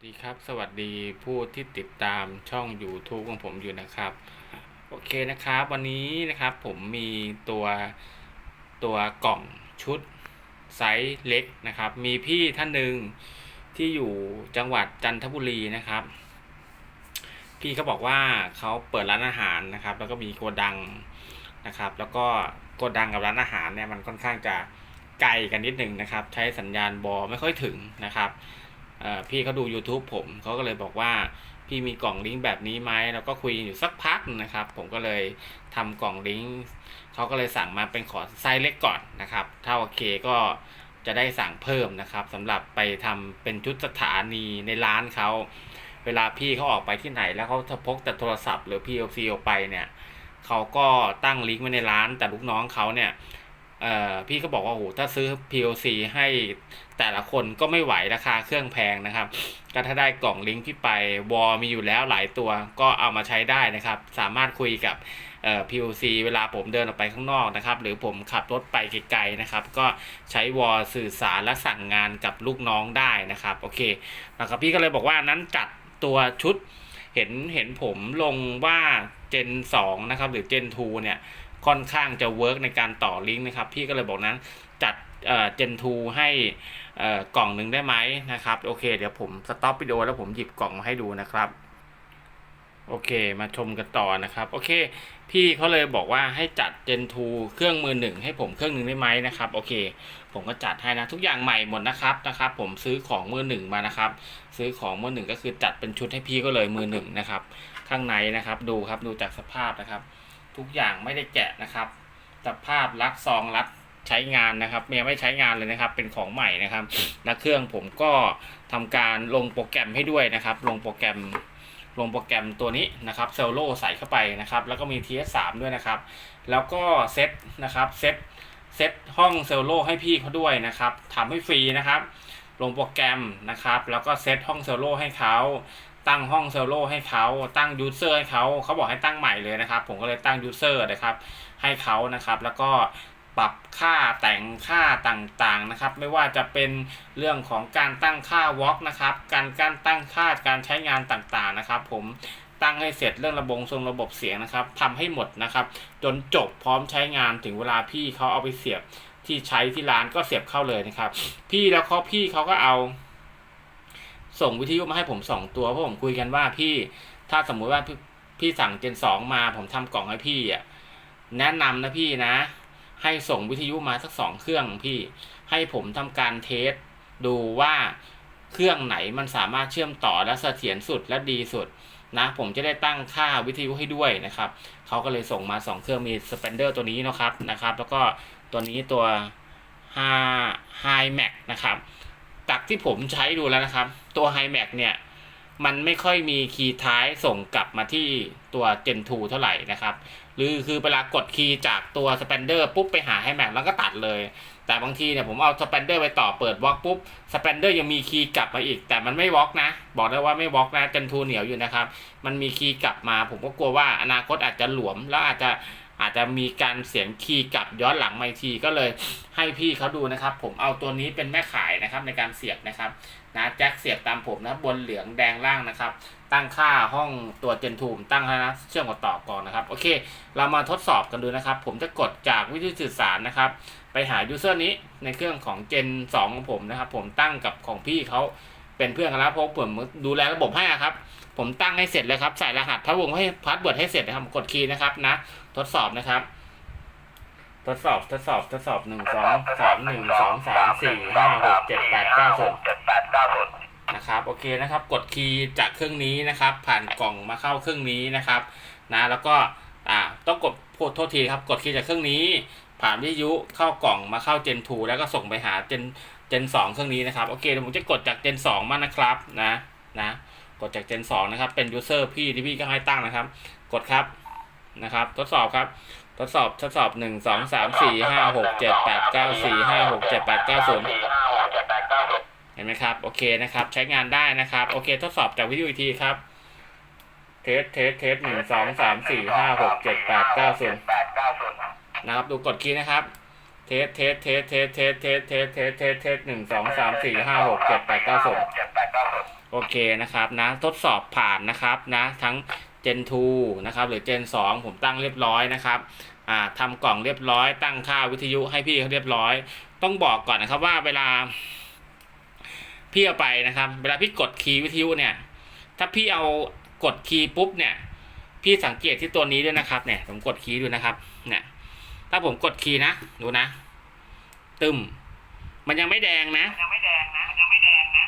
สวัสดีครับ สวัสดีผู้ที่ติดตามช่อง YouTube ของผมอยู่นะครับ โอเคนะครับ วันนี้นะครับผมมีตัวตัวกล่องชุดไซส์เล็กนะครับ มีพี่ท่านหนึ่งที่อยู่จังหวัดจันทบุรีนะครับ พี่เขาบอกว่าเขาเปิดร้านอาหารนะครับ แล้วก็มีโกดังนะครับ แล้วก็โกดังกับร้านอาหารเนี่ยมันค่อนข้างจะไกลกันนิดหนึ่งนะครับ ใช้สัญญาณบอไม่ค่อยถึงนะครับ พี่เขาดู YouTube ผมเขาก็เลยบอกว่าพี่มีกล่องลิงก์แบบนี้ไหมแล้วก็คุยอยู่สักพักนะครับ ผมก็เลยทำกล่องลิงก์เขาก็เลยสั่งมาเป็นขอไซส์เล็กก่อนนะครับ ถ้าโอเคก็จะได้สั่งเพิ่มนะครับสำหรับไปทำเป็นชุดสถานีในร้านเขาเวลาพี่เขาออกไปที่ไหนแล้วเขาจะพกแต่โทรศัพท์หรือ PLC ออกไปเนี่ยเขาก็ตั้งลิงก์ไว้ในร้านแต่ลูกน้องเขาเนี่ย เอ่อพี่ก็บอกว่าโอ้โหถ้าซื้อ POC ให้แต่ละคนก็ไม่ไหวราคาเครื่องแพงนะครับ ก็ถ้าได้กล่องลิงก์พี่ไปวอลมีอยู่แล้วหลายตัวก็เอามาใช้ได้นะครับ สามารถคุยกับเอ่อ POC เวลาผมเดินออกไปข้างนอกนะครับ หรือผมขับรถไปไกลๆนะครับ ก็ใช้วอลสื่อสารและสั่งงานกับลูกน้องได้นะครับ โอเคนะครับพี่ก็เลยบอกว่านั้นจัดตัวชุดเห็นเห็นผมลงว่า Gen 2 นะครับ หรือ Gen 2 เนี่ย ค่อนข้างจะเวิร์กในการต่อลิงก์นะครับ พี่ก็เลยบอกนั้นจัดเอ่อ Gen 2ให้อ่อกล่องหนึ่งได้ไหมนะครับ โอเค เดี๋ยวผมสต็อปวิดีโอแล้วผมหยิบกล่องมาให้ดูนะครับโอเค มาชมกันต่อนะครับ โอเค พี่เขาเลยบอกว่าให้จัด Gen 2 เครื่องมือหนึ่งให้ผมเครื่องหนึ่งได้ไหมนะครับ โอเค ผมก็จัดให้นะ ทุกอย่างใหม่หมดนะครับนะครับ ผมซื้อของมือหนึ่งมานะครับ ซื้อของมือหนึ่งก็คือจัดเป็นชุดให้พี่ก็เลยมือหนึ่งนะครับ ข้างในนะครับ ดูครับ ดูจากสภาพนะครับ ทุกอย่างไม่ได้แกะนะครับสภาพลักซองรัดใช้งานนะครับยังไม่ใช้งานเลยนะครับ เป็นของใหม่นะครับและเครื่องผมก็ทำการลงโปรแกรมให้ด้วยนะครับ ลงโปรแกรมลงโปรแกรมตัวนี้นะครับเซลโลใส่เข้าไปนะครับ แล้วก็มี TS3 ด้วยนะครับ แล้วก็เซตนะครับเซตเซตห้องเซลโลให้พี่เขาด้วยนะครับทำให้ฟรีนะครับ ลงโปรแกรมนะครับ แล้วก็เซตห้องเซลโลให้เขา ตั้งห้องเซลโลให้เขาตั้งยูเซอร์ให้เขาเขาบอกให้ตั้งใหม่เลยนะครับ ผมก็เลยตั้งยูเซอร์นะครับ ให้เขานะครับ แล้วก็ปรับค่าแต่งค่าต่างๆนะครับ ไม่ว่าจะเป็นเรื่องของการตั้งค่าวอล์กนะครับ การการตั้งค่าการใช้งานต่างๆนะครับ ผมตั้งให้เสร็จเรื่องระบบทรงระบบเสียงนะครับทำให้หมดนะครับ จนจบพร้อมใช้งานถึงเวลาพี่เขาเอาไปเสียบที่ใช้ที่ร้านก็เสียบเข้าเลยนะครับ พี่แล้วเขาพี่เขาก็เอา ส่งวิทยุมาให้ผมสองตัวเพราะผมคุยกันว่าพี่ถ้าสมมุติว่าพี่พี่สั่งเจนสองมาผมทำกล่องให้พี่อะแนะนำนะพี่นะ ให้ส่งวิทยุมาสักสองเครื่องพี่ ให้ผมทำการเทสดูว่าเครื่องไหนมันสามารถเชื่อมต่อและเสถียรสุดและดีสุดนะ ผมจะได้ตั้งค่าวิทยุให้ด้วยนะครับเขาก็เลยส่งมาสองเครื่องมีสเปนเดอร์ตัวนี้นะครับนะครับ แล้วก็ตัวนี้ตัว High Max นะครับ จากที่ผมใช้ดูแล้วนะครับ ตัว h i Max เนี่ย มันไม่ค่อยมีคีย์ท้ายส่งกลับมาที่ตัว Gen 2 เท่าไหร่นะครับ หรือคือเวลากดคีย์จากตัว Spander ปุ๊บไปหา h i Max แล้วก็ตัดเลย แต่บางทีเนี่ยผมเอา Spander ไปต่อเปิดวอล์กปุ๊บ Spander ยังมีคีย์กลับมาอีก แต่มันไม่วอล์กนะ บอกได้ว่าไม่วอล์กนะ Gen 2 เหนียวอยู่นะครับ มันมีคีย์กลับมา ผมก็กลัวว่าอนาคตอาจจะหลวมแล้วอาจจะ อาจจะมีการเสียงคีย์กลับย้อนหลังไม่ทีก็เลยให้พี่เขาดูนะครับ ผมเอาตัวนี้เป็นแม่ขายนะครับในการเสียบนะครับนะแจ็คเสียบตามผมนะบนเหลืองแดงล่างนะครับ ตั้งค่าห้องตัวเจนทูมตั้งแล้วนะเชื่อมกับต่อก่อนนะครับ โอเค เรามาทดสอบกันดูนะครับ ผมจะกดจากวิทยุสื่อสารนะครับ ไปหายูเซอร์นี้ในเครื่องของ Gen 2ของผมนะครับ ผมตั้งกับของพี่เขาเป็นเพื่อนกันแล้วเพราะผมดูแลระบบให้ครับ ผมตั้งให้เสร็จเลยครับ ใส่รหัสพาสเวิร์ดให้พาสเวิร์ดให้เสร็จนะครับกดคีย์นะครับนะ ทดสอบนะครับ ทดสอบทดสอบทดสอบหนึ่งสองสามหนึ่งสองสามสี่ห้าหกเจ็ดแปดเก้าศูนย์เจ็ดนะครับโอเคนะครับ กดคีย์จากเครื่องนี้นะครับ ผ่านกล่องมาเข้าเครื่องนี้นะครับนะแล้วก็อ่าต้องกดโทษโทษทีครับ กดคีย์จากเครื่องนี้ ผ่านวิทยุเข้ากล่องมาเข้า Gen 2แล้วก็ส่งไปหา Gen Gen 2เครื่องนี้นะครับโอเคเดี๋ยวผมจะกดจาก Gen 2มานะครับนะนะกดจาก Gen 2นะครับเป็น user พี่ที่พี่ก็ให้ตั้งนะครับ กดครับ นะครับ ทดสอบครับ ทดสอบทดสอบหนึ่งสองสามสี่ห้าหกเจ็ดแปดเก้าสี่ห้าหกเจ็ดแปดเก้าศูนย์เห็นไหมครับ โอเคนะครับ ใช้งานได้นะครับ โอเคทดสอบจากวิดีโออีกทีครับ เทสเทสเทสหนึ่งสองสามสี่ห้าหกเจ็ดแปดเก้าศูนย์นะครับ ดูกดคีย์นะครับ เทสเทสเทสเทสเทสเทสเทสเทสเทสเทสหนึ่งสองสามสี่ห้าหกเจ็ดแปดเก้าศูนย์โอเคนะครับนะ ทดสอบผ่านนะครับนะ ทั้ง Gen 2นะครับหรือ Gen 2 ผมตั้งเรียบร้อยนะครับอ่าทำกล่องเรียบร้อย ตั้งค่าวิทยุให้พี่เขาเรียบร้อย ต้องบอกก่อนนะครับว่าเวลาพี่เอาไปนะครับ เวลาพี่กดคีย์วิทยุเนี่ย ถ้าพี่เอากดคีย์ปุ๊บเนี่ย พี่สังเกตที่ตัวนี้ด้วยนะครับเนี่ยผมกดคีย์ดูนะครับเนี่ยถ้าผมกดคีย์นะดูนะ ตึมมันยังไม่แดงนะยังไม่แดงนะ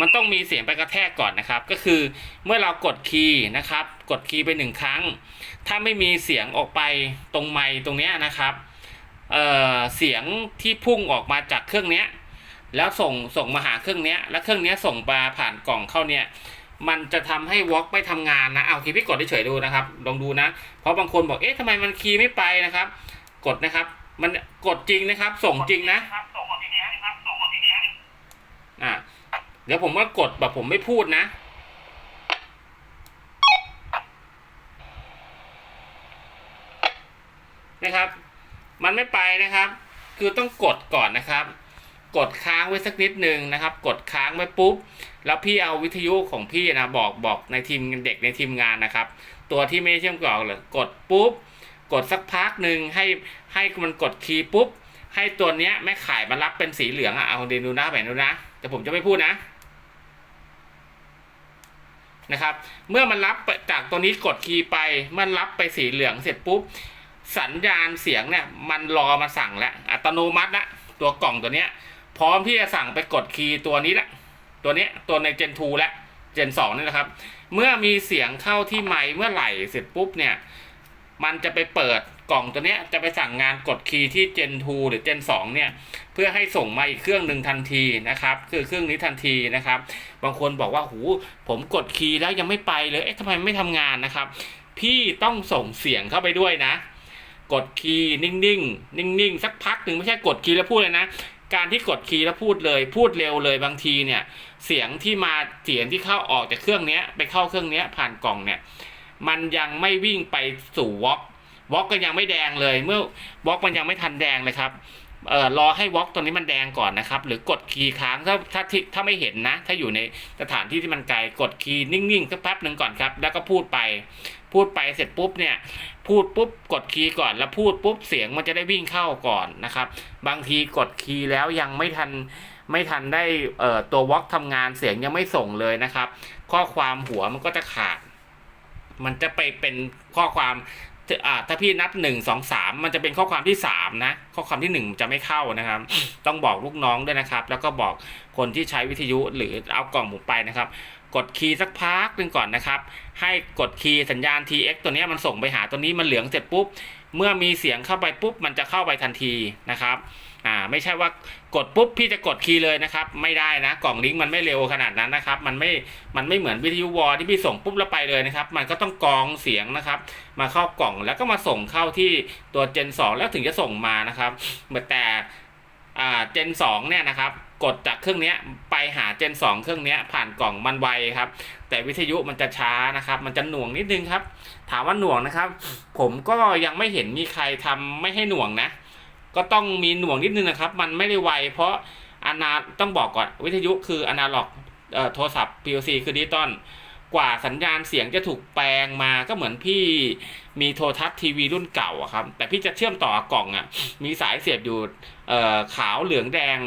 มันต้องมีเสียงไปกระแทกก่อนนะครับ ก็คือเมื่อเรากดคีย์นะครับ กดคีย์ไปหนึ่งครั้ง ถ้าไม่มีเสียงออกไปตรงไมค์ตรงเนี้ยนะครับเออเสียงที่พุ่งออกมาจากเครื่องเนี้ยแล้วส่งส่งมาหาเครื่องเนี้ยแล้วเครื่องเนี้ยส่งมาผ่านกล่องเข้าเนี่ยมันจะทำให้วอล์กไม่ทำงานนะเอาคีย์พี่กดเฉยๆดูนะครับลองดูนะ เพราะบางคนบอกเอ๊ะทำไมมันคีย์ไม่ไปนะครับ กดนะครับ มันกดจริงนะครับ ส่งจริงนะ เดี๋ยวผมว่ากดแบบผมไม่พูดนะ นะครับ มันไม่ไปนะครับ คือต้องกดก่อนนะครับ กดค้างไว้สักนิดนึงนะครับ กดค้างไว้ปุ๊บ แล้วพี่เอาวิทยุของพี่นะบอกบอกในทีมเด็กในทีมงานนะครับ ตัวที่ไม่เชื่อมต่อเลยกดปุ๊บ กดสักพักหนึ่งให้ให้มันกดคีย์ปุ๊บให้ตัวเนี้ยแม่ข่ายมันรับเป็นสีเหลืองอะเอาเดยวดูนะแบบดูนะแต่ผมจะไม่พูดนะ นะครับ เมื่อมันรับจากตัวนี้กดคีย์ไปมันรับไปสีเหลืองเสร็จปุ๊บสัญญาณเสียงเนี่ยมันรอมาสั่งแล้วอัตโนมัติละตัวกล่องตัวเนี้ยพร้อมที่จะสั่งไปกดคีย์ตัวนี้ละตัวเนี้ยตัวใน Gen 2และ Gen 2นี่นะครับ เมื่อมีเสียงเข้าที่ไมค์เมื่อไหร่เสร็จปุ๊บเนี่ยมันจะไปเปิด กล่องตัวเนี้ยจะไปสั่งงานกดคีย์ที่ Gen 2 หรือ Gen 2 เนี่ย เพื่อให้ส่งมาอีกเครื่องหนึ่งทันทีนะครับ คือเครื่องนี้ทันทีนะครับ บางคนบอกว่าหูผมกดคีย์แล้วยังไม่ไปเลย เอ๊ะทำไมไม่ทำงานนะครับ พี่ต้องส่งเสียงเข้าไปด้วยนะ กดคีย์นิ่งๆ นิ่งๆ สักพักหนึ่งไม่ใช่กดคีย์แล้วพูดเลยนะการที่กดคีย์แล้วพูดเลย พูดเร็วเลยบางทีเนี่ย เสียงที่มาเสียงที่เข้าออกจากเครื่องเนี้ย ไปเข้าเครื่องเนี้ยผ่านกล่องเนี่ย มันยังไม่วิ่งไปสู่วอล์ก วอล์กก็ยังไม่แดงเลย เมื่อวอล์กมันยังไม่ทันแดงเลยครับเอ่อรอให้วอล์กตัวนี้มันแดงก่อนนะครับ หรือกดคีย์ค้างถ้าถ้าที่ถ้าไม่เห็นนะ ถ้าอยู่ในสถานที่ที่มันไกลกดคีย์นิ่งๆสักแป๊บหนึ่งก่อนครับ แล้วก็พูดไป พูดไปเสร็จปุ๊บเนี่ย พูดปุ๊บกดคีย์ก่อนแล้วพูดปุ๊บเสียงมันจะได้วิ่งเข้าก่อนนะครับ บางทีกดคีย์แล้วยังไม่ทันไม่ทันได้เอ่อตัววอล์กทำงานเสียงยังไม่ส่งเลยนะครับ ข้อความหัวมันก็จะขาดมันจะไปเป็นข้อความ อ่าถ้าพี่นับหนึ่งสองสามมันจะเป็นข้อความที่สามนะ ข้อความที่หนึ่งจะไม่เข้านะครับ ต้องบอกลูกน้องด้วยนะครับ แล้วก็บอกคนที่ใช้วิทยุหรือเอากล่องหมูไปนะครับ กดคีย์สักพักหนึ่งก่อนนะครับ ให้กดคีย์สัญญาณ TX ตัวนี้มันส่งไปหาตัวนี้มันเหลืองเสร็จปุ๊บ เมื่อมีเสียงเข้าไปปุ๊บ มันจะเข้าไปทันทีนะครับ อ่าไม่ใช่ว่ากดปุ๊บพี่จะกดคีย์เลยนะครับ ไม่ได้นะกล่องลิงก์มันไม่เร็วขนาดนั้นนะครับ มันไม่มันไม่เหมือนวิทยุวอลที่พี่ส่งปุ๊บแล้วไปเลยนะครับ มันก็ต้องกรองเสียงนะครับ มาเข้ากล่องแล้วก็มาส่งเข้าที่ตัว Gen 2 แล้วถึงจะส่งมานะครับแต่อ่า Gen 2 เนี่ยนะครับกดจากเครื่องนี้ไปหา Gen 2 เครื่องนี้ผ่านกล่องมันไวครับ แต่วิทยุมันจะช้านะครับ มันจะหน่วงนิดนึงครับ ถามว่าหน่วงนะครับ ผมก็ยังไม่เห็นมีใครทำไม่ให้หน่วงนะ ก็ต้องมีหน่วงนิดนึงนะครับ มันไม่ได้ไว เพราะอนาต้องบอกก่อนวิทยุคืออนาล็อกโทรศัพท์ PLC คือดิจิตอลกว่าสัญญาณเสียงจะถูกแปลงมาก็เหมือนพี่มีโทรทัศน์ทีวีรุ่นเก่าอะครับ แต่พี่จะเชื่อมต่อกล่องอะมีสายเสียบอยู่ขาวเหลืองแดง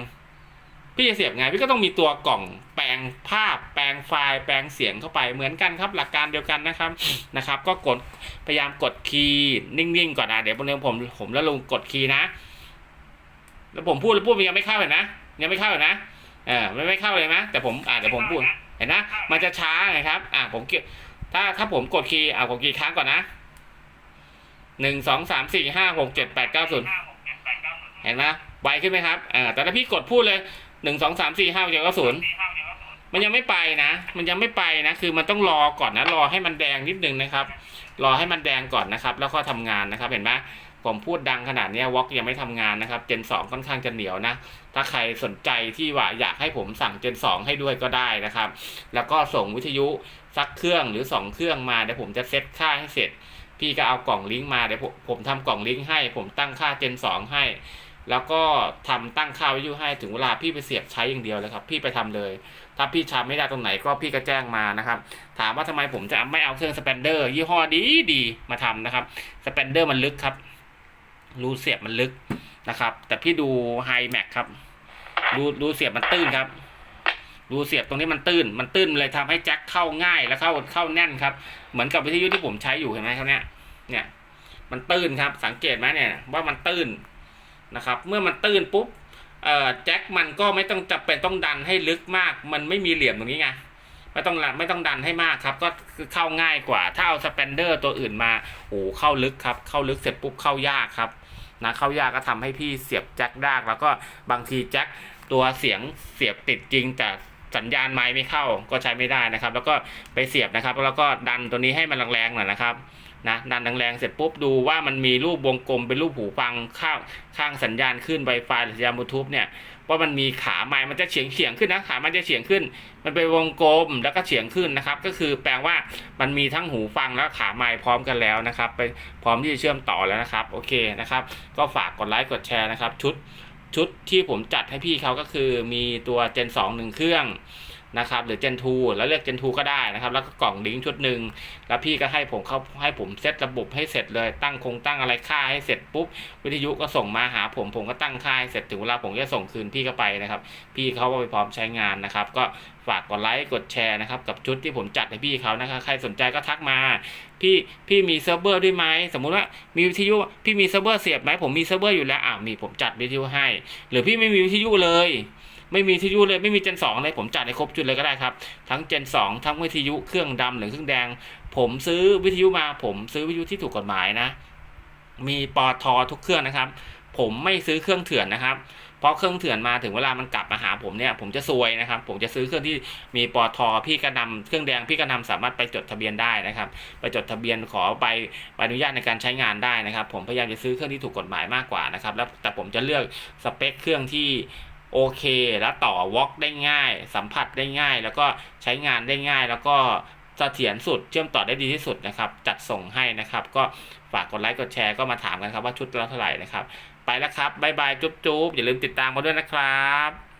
พี่จะเสียบไงพี่ก็ต้องมีตัวกล่อง แปลงภาพ แปลงไฟล์ แปลงเสียงเข้าไปเหมือนกันครับ หลักการเดียวกันนะครับนะครับ ก็กดพยายามกดคีย์นิ่งๆก่อนนะเดี๋ยวผมผมผมแล้วลงกดคีย์นะ แล้วผมพูดแล้วพูดมันยังไม่เข้าเห็นนะยังไม่เข้าเห็นนะเออไม่ไม่เข้าเลยนะแต่ผมอ่าเดี๋ยวผมพูดเห็นนะมันจะช้าไงครับ อ่าผมเกี่ยวถ้าถ้าผมกดคีย์อ่าผมคีย์ค้างก่อนนะหนึ่งสองสามสี่ห้าหกเจ็ดแปดเก้าศูนย์เห็นไหมไวขึ้นไหมครับอ่าแต่ถ้าพี่กดพูดเลยหนึ่งสองสามสี่ห้าหกเจ็ดเก้าศูนย์สี่ห้าเจ็ดเก้าศูนย์มันยังไม่ไปนะ มันยังไม่ไปนะ คือมันต้องรอก่อนนะ รอให้มันแดงนิดนึงนะครับ รอให้มันแดงก่อนนะครับ แล้วก็ทำงานนะครับ เห็นไหม ผมพูดดังขนาดนี้วอล์กยังไม่ทำงานนะครับเจน2ค่อนข้างจะเหนียวนะ ถ้าใครสนใจที่ว่าอยากให้ผมสั่งเจน2 ให้ด้วยก็ได้นะครับ แล้วก็ส่งวิทยุสักเครื่องหรือ 2 เครื่องมาเดี๋ยวผมจะเซตค่าให้เสร็จ พี่ก็เอากล่องลิงก์มาเดี๋ยวผมทำกล่องลิงก์ให้ ผมตั้งค่าเจน2 ให้ แล้วก็ทำตั้งค่าวิทยุให้ถึงเวลาพี่ไปเสียบใช้อย่างเดียวเลยครับ พี่ไปทำเลย ถ้าพี่ชาไม่ได้ตรงไหนก็พี่ก็แจ้งมานะครับ ถามว่าทำไมผมจะไม่เอาเครื่องสเปนเดอร์ยี่ห้อดีดีมาทำนะครับสเปนเดอร์มันลึกครับ รูเสียบมันลึกนะครับ แต่พี่ดูไฮแม็กครับรูรูเสียบมันตื้นครับรูเสียบตรงนี้มันตื้น มันตื้นเลยทำให้แจ็คเข้าง่ายและเข้าเข้าแน่นครับ เหมือนกับวิทยุที่ผมใช้อยู่เห็นไหมครับเนี่ยเนี่ย มันตื้นครับ สังเกตไหมเนี่ยว่ามันตื้นนะครับ เมื่อมันตื้นปุ๊บเอ่อแจ็คมันก็ไม่ต้องจำเป็นต้องดันให้ลึกมาก มันไม่มีเหลี่ยมตรงนี้ไงไม่ต้องไม่ต้องดันให้มากครับ ก็คือเข้าง่ายกว่า ถ้าเอาสเปนเดอร์ตัวอื่นมาโอ้เข้าลึกครับ เข้าลึกเสร็จปุ๊บเข้ายากครับ นะเข้ายากก็ทำให้พี่เสียบแจ็คได้แล้วก็บางทีแจ็คตัวเสียงเสียบติดจริงแต่สัญญาณไม้ไม่เข้าก็ใช้ไม่ได้นะครับ แล้วก็ไปเสียบนะครับ แล้วก็ดันตัวนี้ให้มันแรงๆหน่อยนะครับ นะดันแรงๆเสร็จปุ๊บดูว่ามันมีรูปวงกลมเป็นรูปหูฟังข้างข้างสัญญาณขึ้น Wi-Fi หรือสัญญาณบลูทูธเนี่ยว่ามันมีขาไม้มันจะเฉียงเฉียงขึ้นนะขามันจะเฉียงขึ้น มันเป็นวงกลมแล้วก็เฉียงขึ้นนะครับ ก็คือแปลว่ามันมีทั้งหูฟังแล้วขาไม้พร้อมกันแล้วนะครับ ไปพร้อมที่จะเชื่อมต่อแล้วนะครับโอเคนะครับ ก็ฝากกดไลค์กดแชร์นะครับ ชุดชุดที่ผมจัดให้พี่เขาก็คือมีตัว Gen 2หนึ่งเครื่อง นะครับหรือ Gen 2แล้วเลือก Gen 2ก็ได้นะครับ แล้วก็กล่องลิงก์ชุดหนึ่งแล้วพี่ก็ให้ผมเข้าให้ผมเซตระบบให้เสร็จเลยตั้งคงตั้งอะไรค่าให้เสร็จปุ๊บวิทยุก็ส่งมาหาผมผมก็ตั้งค่าให้เสร็จถึงเวลาผมจะส่งคืนพี่ก็ไปนะครับ พี่เขาก็ไปพร้อมใช้งานนะครับ ก็ฝากกดไลค์กดแชร์นะครับกับชุดที่ผมจัดให้พี่เขานะครับใครสนใจก็ทักมา พี่พี่มีเซิร์ฟเวอร์ด้วยไหมสมมุติว่ามีวิทยุพี่มีเซิร์ฟเวอร์เสียบไหมผมมีเซิร์ฟเวอร์อยู่แล้วอ่ามีผมจัดวิทยุให้ หรือพี่ไม่มีวิทยุเลย ไม่มีวิยุเลยไม่มีเจนสองเลยผมจัดให้ครบชุดเลยก็ได้ครับ ทั้งเจนสองทั้งวิทยุเครื่องดำหรือเครื่องแดง ผมซื้อวิทยุมา ผมซื้อวิทยุที่ถูกกฎหมายนะ มีปอทอทุกเครื่องนะครับ ผมไม่ซื้อเครื่องเถื่อนนะครับเพราะเครื่องเถื่อนมาถึงเวลามันกลับมาหาผมเนี่ยผมจะซวยนะครับ ผมจะซื้อเครื่องที่มีปอทอพี่ก็นำเครื่องแดงพี่ก็นำสามารถไปจดทะเบียนได้นะครับ ไปจดทะเบียนขอใบใบอนุญาตในการใช้งานได้นะครับ ผมพยายามจะซื้อเครื่องที่ถูกกฎหมายมากกว่านะครับ แล้วแต่ผมจะเลือกสเปคเครื่องที่ โอเค แล้วต่อวอล์กได้ง่าย สัมผัสได้ง่าย แล้วก็ใช้งานได้ง่าย แล้วก็เสถียรสุดเชื่อมต่อได้ดีที่สุดนะครับ จัดส่งให้นะครับ ก็ฝากกดไลค์กดแชร์ก็มาถามกันครับว่าชุดเราเท่าไหร่นะครับ ไปแล้วครับบายบายจุ๊บๆอย่าลืมติดตามมาด้วยนะครับ